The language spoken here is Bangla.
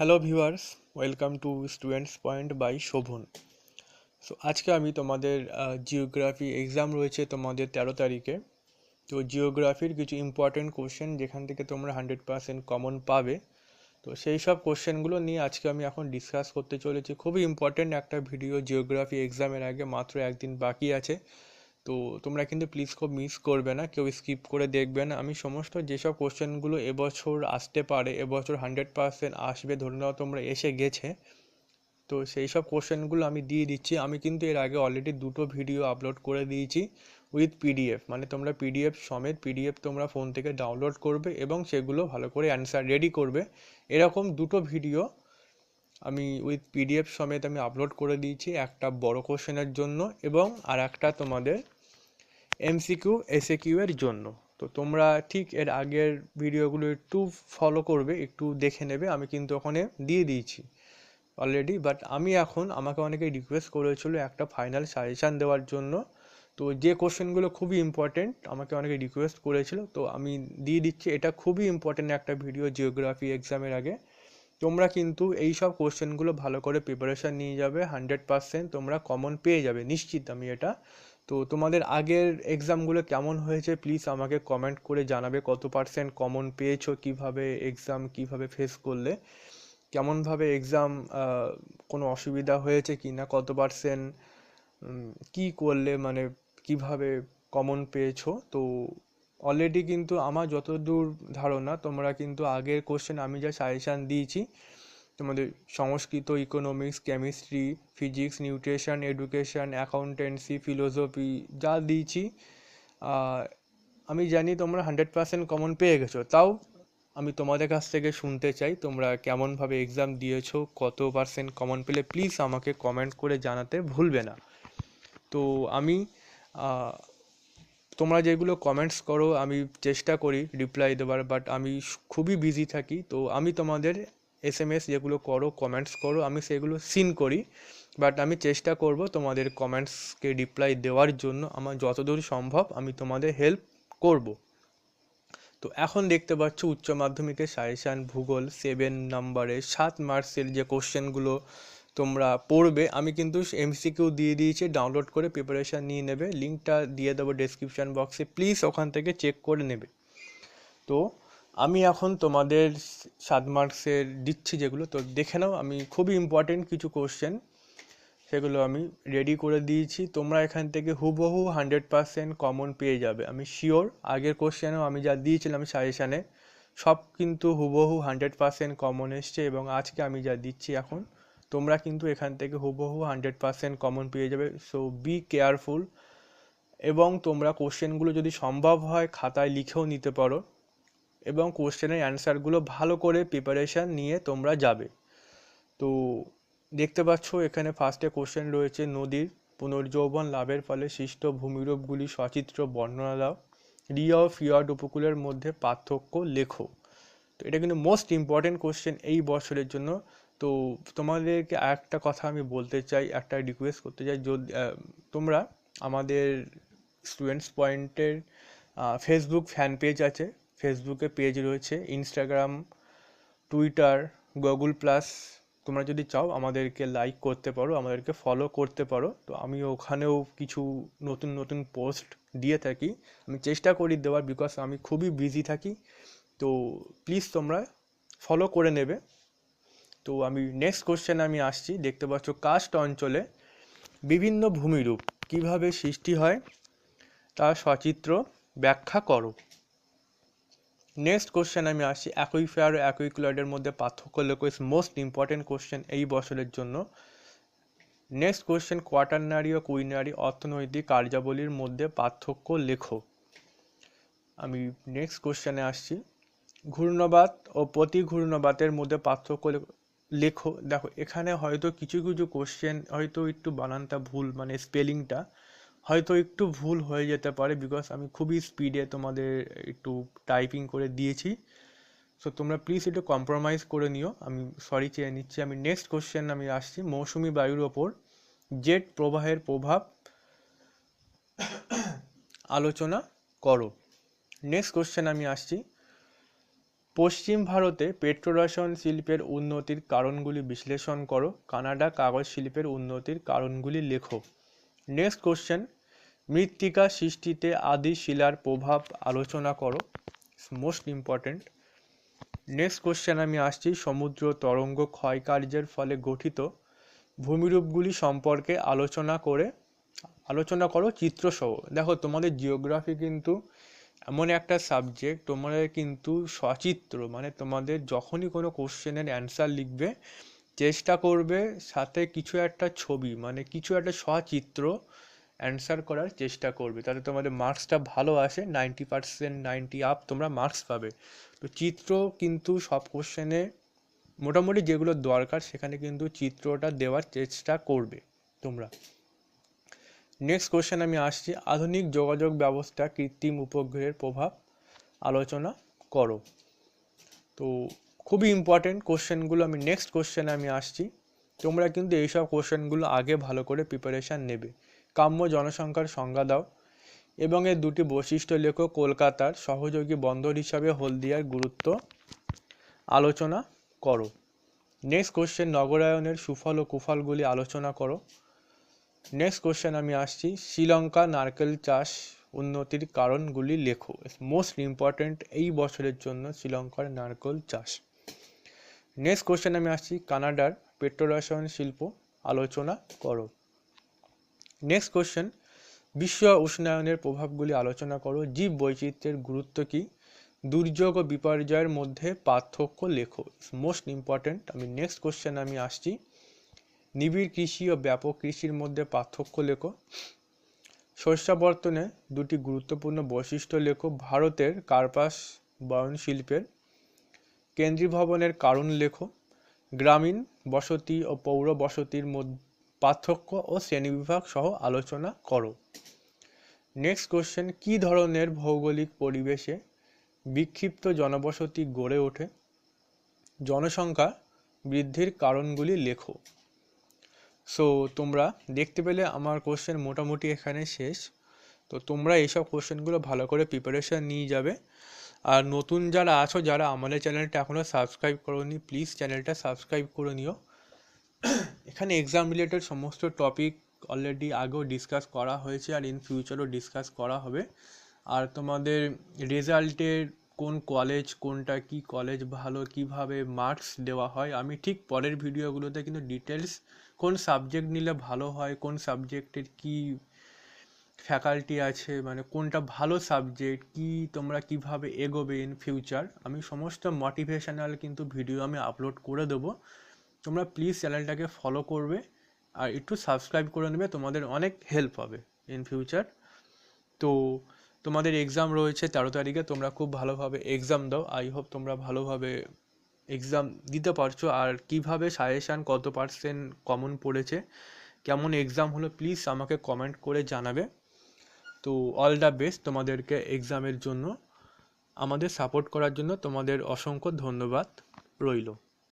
Hello viewers welcome to students point by Shovan so আজকে আমি তোমাদের জিওগ্রাফি এক্সাম রয়েছে তোমাদের তেরো তারিখে। তো জিওগ্রাফির কিছু ইম্পর্টেন্ট কোশ্চেন যেখান থেকে তোমরা হান্ড্রেড পার্সেন্ট কমন পাবে। তো সেই সব কোশ্চেনগুলো নিয়ে আজকে আমি এখন ডিসকাস করতে চলেছি। খুবই ইম্পর্টেন্ট একটা ভিডিও জিওগ্রাফি এক্সামের আগে মাত্র একদিন বাকি আছে। তো তোমরা কিন্তু প্লিজ খুব মিস করবে না, কেউ স্কিপ করে দেখবে না। আমি সমস্ত যেসব কোশ্চেনগুলো এবছর আসতে পারে, এবছর হান্ড্রেড পার্সেন্ট আসবে, ধরে নাও তোমরা এসে গেছে, তো সেই সব কোশ্চেনগুলো আমি দিয়ে দিচ্ছি। আমি কিন্তু এর আগে অলরেডি দুটো ভিডিও আপলোড করে দিয়েছি উইথ পিডিএফ মানে তোমরা পিডিএফ সমেত পিডিএফ তোমরা ফোন থেকে ডাউনলোড করবে এবং সেগুলো ভালো করে অ্যান্সার রেডি করবে। এরকম দুটো ভিডিও আমি উইথ পিডিএফ সমেত আমি আপলোড করে দিয়েছি, একটা বড় কোশ্চেনের জন্য এবং আর একটা তোমাদের এমসিকিউ এসএকিউ এর জন্য। তো তোমরা ঠিক এর আগের ভিডিওগুলো একটু ফলো করবে, একটু দেখে নেবে, আমি কিন্তু ওখানে দিয়ে দিয়েছি অলরেডি বাট আমি এখন আমাকে অনেকে রিকোয়েস্ট করেছিল একটা ফাইনাল সাজেশান দেওয়ার জন্য। তো যে কোশ্চেনগুলো খুবই ইম্পর্টেন্ট আমাকে অনেকে রিকোয়েস্ট করেছিল, তো আমি দিয়ে দিচ্ছি। এটা খুবই ইম্পর্টেন্ট একটা ভিডিও জিওগ্রাফি এক্সামের আগে। তোমরা কিন্তু এই সব কোশ্চেনগুলো ভালো করে প্রিপারেশান নিয়ে যাবে হান্ড্রেড পারসেন্ট তোমরা কমন পেয়ে যাবে, নিশ্চিত আমি এটা তো তোমাদের আগের এক্সামগুলো কেমন হয়েছে? প্লিজ আমাকে কমেন্ট করে জানাবে কত পার্সেন্ট কমন পেয়েছ, কীভাবে এক্সাম কীভাবে ফেস করলে? কেমনভাবে এক্সাম কোনো অসুবিধা হয়েছে কি না কত পার্সেন্ট কী করলে মানে কীভাবে কমন পেয়েছ? তো অলরেডি কিন্তু আমার যতদূর ধারণা, তোমরা কিন্তু আগের কোশ্চেন আমি যা সাজেশান দিয়েছি তোমাদের Sanskrit economics chemistry physics nutrition education accountancy philosophy যা দিয়েছি আমি জানি তোমরা হান্ড্রেড পার্সেন্ট কমন পেয়ে গেছো। তাও আমি তোমাদের কাছ থেকে শুনতে চাই, তোমরা কেমনভাবে এক্সাম দিয়েছ, কত পার্সেন্ট কমন পেলে প্লিজ আমাকে কমেন্ট করে জানাতে ভুলবে না। তো আমি তোমরা যেগুলো কমেন্টস করো, আমি চেষ্টা করি রিপ্লাই দেওয়ার বাট আমি খুবই বিজি থাকি, তো আমি তোমাদের এস এম এস যেগুলো করো কমেন্টস করো, আমি সেগুলো সিন করি। বাট আমি চেষ্টা করব তোমাদের কমেন্টসকে রিপ্লাই দেওয়ার জন্য। আমার যতদূর সম্ভব আমি তোমাদের হেল্প করব। তো এখন দেখতে পাচ্ছ উচ্চ মাধ্যমিকের সাজেশান ভূগোল সেভেন নাম্বারে সাত মার্কসের যে কোশ্চেনগুলো তোমরা পড়বে, আমি কিন্তু এমসিকিউ দিয়ে দিয়েছি ডাউনলোড করে প্রিপারেশান নিয়ে নেবে। লিঙ্কটা দিয়ে দেবো ডেসক্রিপশান বক্সে প্লিজ ওখান থেকে চেক করে নেবে। তো আমি এখন তোমাদের সাত মার্কসের দিচ্ছি যেগুলো, তো দেখে নাও, আমি খুবই ইম্পর্টেন্ট কিছু কোশ্চেন সেগুলো আমি রেডি করে দিয়েছি। তোমরা এখান থেকে হুবহু হান্ড্রেড পারসেন্ট কমন পেয়ে যাবে। আমি শিওর আগের কোশ্চেনেও আমি যা দিয়েছিলাম সাজেশানে সব কিন্তু হুবহু হান্ড্রেড পারসেন্ট কমন এসছে এবং আজকে আমি যা দিচ্ছি এখন, তোমরা কিন্তু এখান থেকে হুবহু হান্ড্রেড পারসেন্ট কমন পেয়ে যাবে। সো বি কেয়ারফুল এবং তোমরা কোশ্চেনগুলো যদি সম্ভব হয়, খাতায় লিখেও নিতে পারো। এবং কোশ্চেনের অ্যান্সারগুলো ভালো করে প্রিপারেশান নিয়ে তোমরা যাবে। তো দেখতে পাচ্ছ এখানে ফার্স্টে কোশ্চেন রয়েছে নদীর পুনর্যৌবন লাভের ফলে সৃষ্ট ভূমিরূপগুলি সচিত্র বর্ণনা দাও রিয়া ও ফিয়ার্ড উপকূলের মধ্যে পার্থক্য লেখো। তো এটা কিন্তু মোস্ট ইম্পর্টেন্ট কোশ্চেন এই বছরের জন্য। তো তোমাদেরকে একটা কথা আমি বলতে চাই, একটা রিকোয়েস্ট করতে চাই। যদি তোমরা আমাদের স্টুডেন্টস পয়েন্টের ফেসবুক ফ্যান পেজ আছে। ফেসবুকে পেজ রয়েছে ইনস্টাগ্রাম টুইটার গুগল প্লাস তোমরা যদি চাও আমাদেরকে লাইক করতে পারো, আমাদেরকে ফলো করতে পারো। তো আমি ওখানেও কিছু নতুন নতুন পোস্ট দিয়ে থাকি। আমি চেষ্টা করি দেওয়ার বিকজ আমি খুবই বিজি থাকি। তো প্লিজ তোমরা ফলো করে নেবে। তো আমি নেক্সট কোশ্চেন আমি আসছি। দেখতে পাচ্ছ কাস্ট অঞ্চলে বিভিন্ন ভূমিরূপ কীভাবে সৃষ্টি হয় তা সচিত্র ব্যাখ্যা করো। নেক্সট কোশ্চেন আমি আসছি অ্যাকুইফায়ার ও অ্যাকুইকুলাইডের মধ্যে পার্থক্য লেখো ইস মোস্ট ইম্পর্টেন্ট কোশ্চেন এই বছরের জন্য। নেক্সট কোশ্চেন কোয়াটারনারি ও কুইনারি অর্থনৈতিক কার্যাবলীর মধ্যে পার্থক্য লেখো। আমি নেক্সট কোশ্চেনে আসছি। ঘূর্ণবাত ও প্রতি ঘূর্ণবাতের মধ্যে পার্থক্য লেখো দেখো, এখানে হয়তো কিছু কিছু কোশ্চেন হয়তো একটু বানানটা ভুল মানে স্পেলিংটা হয়তো একটু ভুল হয়ে যেতে পারে বিকজ আমি খুবই স্পিডে তোমাদের একটু টাইপিং করে দিয়েছি। সো তোমরা প্লিজ একটু কম্প্রোমাইজ করে নিও। আমি সরি চেয়ে নিচ্ছি। আমি নেক্সট কোশ্চেন আমি আসছি মৌসুমি বায়ুর ওপর। জেট প্রবাহের প্রভাব আলোচনা করো। নেক্সট কোশ্চেন আমি আসছি। পশ্চিম ভারতে পেট্রোরসায়ন শিল্পের উন্নতির কারণগুলি বিশ্লেষণ করো। কানাডা কাগজ শিল্পের উন্নতির কারণগুলি লেখো। নেক্সট কোশ্চেন মৃত্তিকা সৃষ্টিতে আদি শিলার প্রভাব আলোচনা করো। মোস্ট ইম্পর্ট্যান্ট নেক্সট কোশ্চেন আমি আসছি। সমুদ্র তরঙ্গ ক্ষয়কার্যের ফলে গঠিত ভূমিরূপগুলি সম্পর্কে আলোচনা করে। আলোচনা করো চিত্রসহ। দেখো, তোমাদের জিওগ্রাফি কিন্তু এমন একটা সাবজেক্ট তোমাদের কিন্তু সচিত্র মানে তোমাদের যখনই কোনো কোশ্চেনের অ্যান্সার লিখবে চেষ্টা করবে সাথে কিছু একটা ছবি মানে কিছু একটা সচিত্র অ্যান্সার করার চেষ্টা করবে। তাতে তোমাদের মার্কসটা ভালো আসে নাইনটি পার্সেন্ট নাইনটি আপ তোমরা মার্কস পাবে। তো চিত্র কিন্তু সব কোশ্চেনে মোটামুটি যেগুলো দরকার সেখানে কিন্তু চিত্রটা দেওয়ার চেষ্টা করবে তোমরা। নেক্সট কোশ্চেন আমি আসছি, আধুনিক যোগাযোগ ব্যবস্থা কৃত্রিম উপগ্রহের প্রভাব আলোচনা করো। তো খুবই ইম্পর্টেন্ট কোশ্চেনগুলো আমি নেক্সট কোশ্চেনে আমি আসছি। তোমরা কিন্তু এইসব কোশ্চেনগুলো আগে ভালো করে প্রিপারেশান নেবে। কাম্য জনসংখ্যার সংজ্ঞা দাও। এবং এর দুটি বৈশিষ্ট্য লেখো, কলকাতার সহযোগী বন্দর হিসাবে হলদিয়ার গুরুত্ব। আলোচনা করো। নেক্সট কোশ্চেন নগরায়নের সুফল ও কুফলগুলি আলোচনা করো। নেক্সট কোশ্চেন আমি আসছি, শ্রীলঙ্কা নারকেল চাষ উন্নতির কারণগুলি লেখো। মোস্ট ইম্পর্ট্যান্ট এই বছরের জন্য শ্রীলঙ্কার নারকেল চাষ। নেক্সট কোশ্চেন আমি আসছি, কানাডার পেট্রোরসায়ন শিল্প আলোচনা করো। নেক্সট কোশ্চেন বিশ্ব উষ্ণায়নের প্রভাবগুলি আলোচনা করো, জীব বৈচিত্র্যের গুরুত্ব কী? দুর্যোগ ও বিপর্যয়ের মধ্যে পার্থক্য লেখো মোস্ট ইম্পর্ট্যান্ট আমি নেক্সট কোশ্চেন আমি আসছি, নিবিড় কৃষি ও ব্যাপক কৃষির মধ্যে পার্থক্য লেখো। শস্যাবর্তনে দুটি গুরুত্বপূর্ণ বৈশিষ্ট্য লেখো, ভারতের কার্পাস বয়ন শিল্পের কেন্দ্রীভবনের কারণ লেখো। গ্রামীণ বসতি ও পৌর বসতির মধ্যে পার্থক্য ও শ্রেণীবিভাগ সহ আলোচনা করো। নেক্সট কোশ্চেন কী ধরনের ভৌগোলিক পরিবেশে বিক্ষিপ্ত জনবসতি গড়ে ওঠে? জনসংখ্যা বৃদ্ধির কারণগুলি লেখো। সো তোমরা দেখতে পেলে আমার কোশ্চেন মোটামুটি এখানে শেষ। তো তোমরা এইসব কোশ্চেনগুলো ভালো করে প্রিপারেশান নিয়ে যাবে। আর নতুন যারা আছো, যারা আমাদের চ্যানেলটা এখনও সাবস্ক্রাইব করোনি প্লিজ চ্যানেলটা সাবস্ক্রাইব করে নিও। এখানে এক্সাম রিলেটেড সমস্ত টপিক অলরেডি আগেও ডিসকাস করা হয়েছে আর ইন ফিউচারও ডিসকাস করা হবে। আর তোমাদের রেজাল্টের কোন কলেজ কোনটা কি কলেজ ভালো, কীভাবে মার্কস দেওয়া হয়, আমি ঠিক পরের ভিডিওগুলোতে কিন্তু ডিটেলস কোন সাবজেক্ট নিলে ভালো হয়, কোন সাবজেক্টের কি ফ্যাকাল্টি আছে মানে কোনটা ভালো সাবজেক্ট কি তোমরা কীভাবে এগোবে ইন ফিউচার আমি সমস্ত মোটিভেশনাল কিন্তু ভিডিও আমি আপলোড করে দেবো। তোমরা প্লিজ চ্যানেলটাকে ফলো করবে আর একটু সাবস্ক্রাইব করে নেবে, তোমাদের অনেক হেল্প হবে ইন ফিউচার তো তোমাদের এক্সাম রয়েছে তেরো তারিখে, তোমরা খুব ভালোভাবে এক্সাম দাও। আই হোপ তোমরা ভালোভাবে এক্সাম দিতে পারছ। আর কীভাবে সাজেশান কত পার্সেন্ট কমন পড়েছে, কেমন এক্সাম হলো প্লিজ আমাকে কমেন্ট করে জানাবে। তো অল দ্য বেস্ট তোমাদেরকে এক্সামের জন্য। আমাদের সাপোর্ট করার জন্য তোমাদের অসংখ্য ধন্যবাদ রইল।